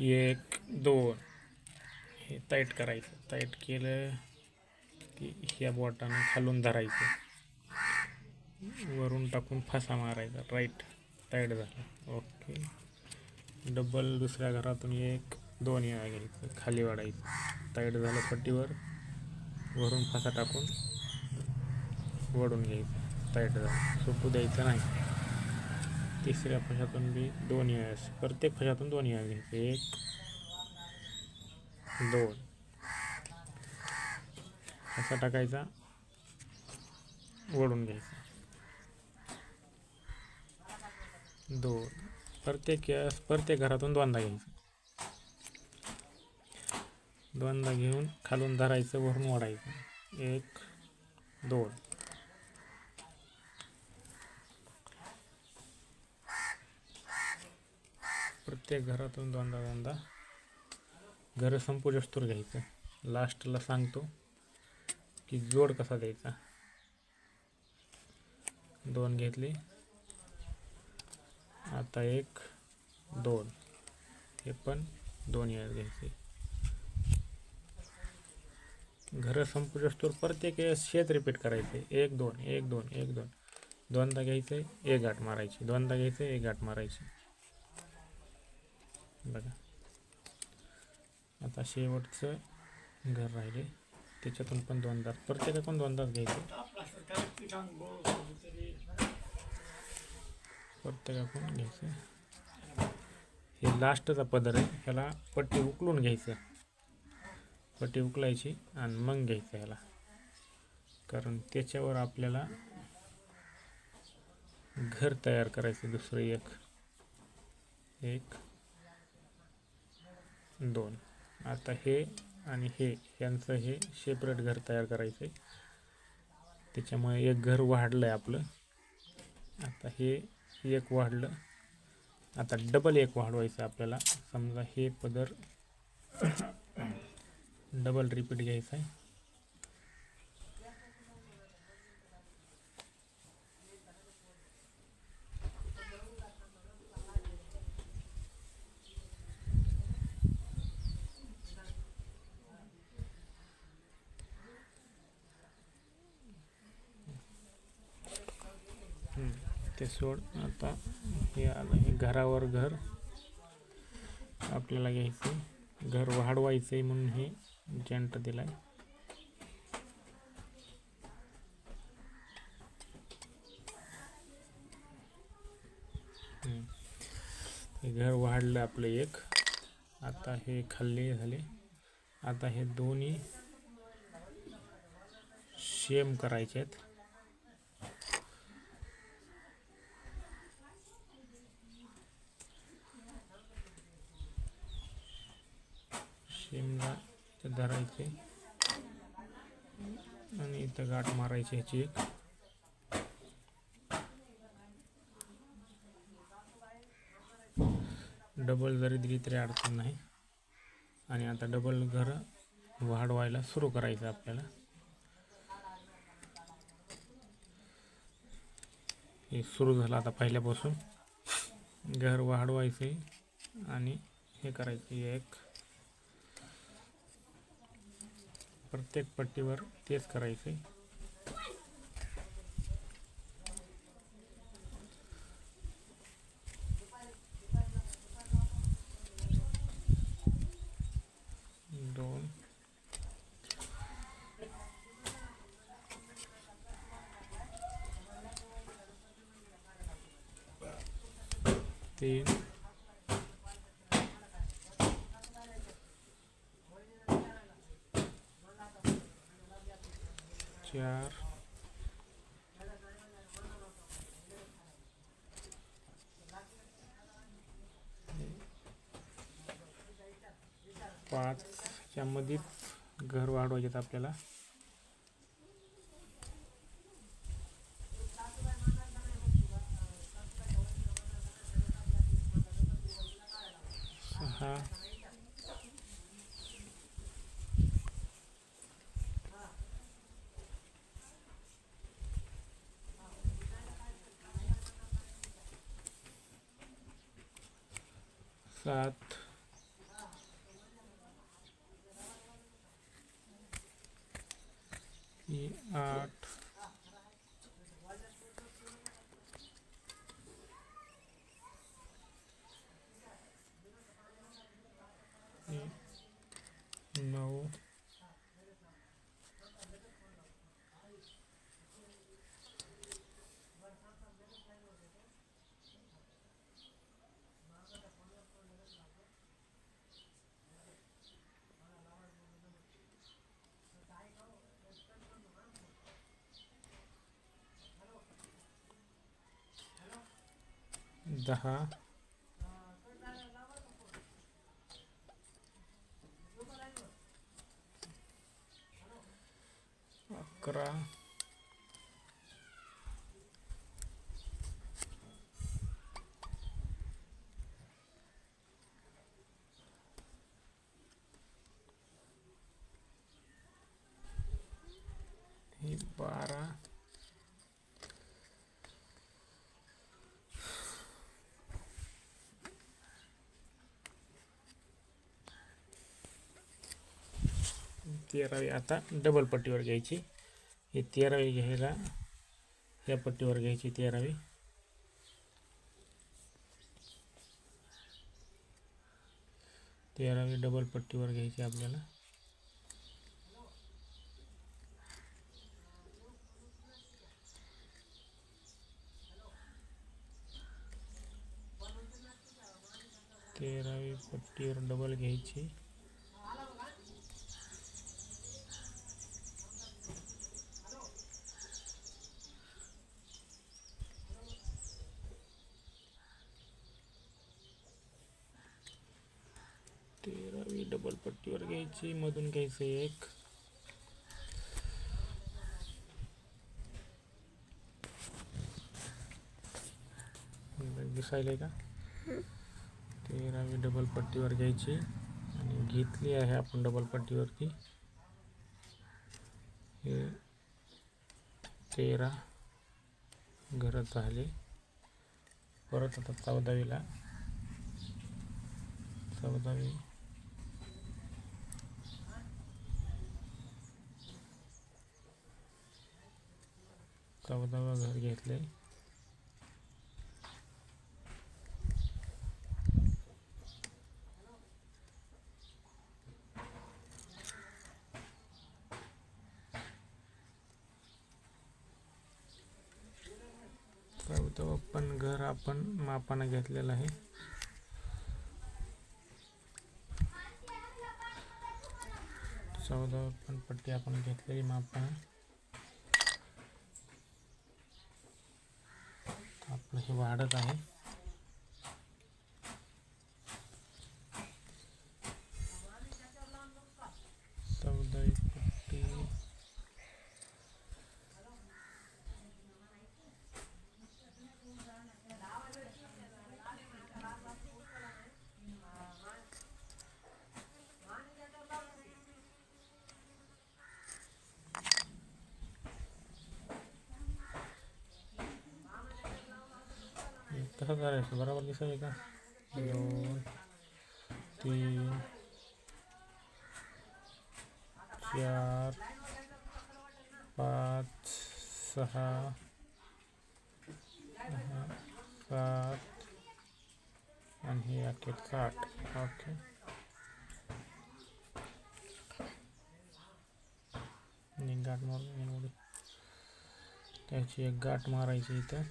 एक दोन. हे टाईट करायचं. टाईट केलं की ह्या बोटानं खालून धरायचं. वरून टाकून फासा मारायचा. राईट टाईट झाला. ओके डबल दुसऱ्या घरातून एक दोन या घ्यायचं. खाली वाढायचं. टाईट झालं पट्टीवर. वरून फासा टाकून वडून घ्यायचं. टाईट झालं. सोपू द्यायचं नाही. तिसऱ्या फशातून बी दोन वेळेस प्रत्येक फशातून दोन वेळा घ्यायचं. एक दोन. असा टाकायचा. ओढून घ्यायचा. दोन. प्रत्येक वेळेस प्रत्येक घरातून दोनदा घ्यायचं. दोनदा घेऊन खालून धरायचं वरून ओढायचं. एक दोन. प्रत्येक घरातून दोनदा दोनदा. घर संपूजस्तूर घ्यायचं. लास्टला सांगतो की जोड कसा द्यायचा? दोन घेतली. आता एक दोन. हे पण दोन वेळेस घ्यायचे. घर संपूजस्तूर प्रत्येक वेळेस शेत रिपीट करायचे. एक दोन एक दोन एक दोन. दोनदा घ्यायचं एक गाठ मारायची. दोनदा घ्यायचं एक गाठ मारायची. बघा. आता शेवटचं घर राहिले. त्याच्यातून पण दोन दात प्रत्येकातून दोन दात घ्यायचे. प्रत्येकातून घ्यायचं. हे लास्टचा पदर आहे ह्याला पट्टी उकलून घ्यायचं. पट्टी उकलायची आणि मग घ्यायचं ह्याला. कारण त्याच्यावर आपल्याला घर तयार करायचं दुसरं एक. एक दोन. आता हे आणि हे यांचं हे सेपरेट घर तयार करायचं आहे त्याच्यामुळे एक घर वाढलं आहे आपलं. आता हे एक वाढलं. आता डबल एक वाढवायचं आपल्याला. समजा हे पदर डबल रिपीट घ्यायचं आहे ते सोड. आता हे आलं हे घरावर घर. आपल्याला घ्यायचं घर वाढवायचं आहे म्हणून हे जंट दिलाय. आहे घर वाढलं आपलं एक. आता हे खाल्ले झाले. आता हे दोन्ही सेम करायचे आहेत शेमला इथं धरायचे. आणि इथं गाठ मारायची ह्याची एक. डबल जरी दिली तरी अडचण नाही. आणि आता डबल घर वाढवायला सुरू करायचं आपल्याला. हे सुरू झालं आता पहिल्यापासून. घर वाढवायचे आणि हे करायचे एक. प्रत्येक पट्टीवर तेच दोन. तीन. चार पाच मध्ये घर वाढवायचे आपल्याला. सहा. सात आठ Дага. तेरावी आता डबल पट्टीवर घ्यायची ही तेरावी घ्यायला या पट्टीवर घ्यायची तेरावी तेरावी डबल पट्टीवर घ्यायची आपल्याला तेरावी पट्टीवर डबल घ्यायची डबल पट्टीवर घ्यायची मधून घ्यायचं एक. दिसायला का? तेरावी डबल पट्टीवर घ्यायची. आणि घेतली आहे आपण डबल पट्टीवरती हे तेरा घरं झाले. परत आता चौदावीला. चौदावी चौदावं घर घेतले चौदावं पण घर आपण मापानं घेतलेलं आहे. चौदा पण पट्टी आपण घेतलेली मापानं आपलं हे वाढत आहे चौदावी पट्टी कसं करायचं बरोबर दिसाय का दोन तीन चार पाच सहा सात आणि हे अखेर साठ ओके आणि गाठ मारून त्याची एक गाठ मारायची इथं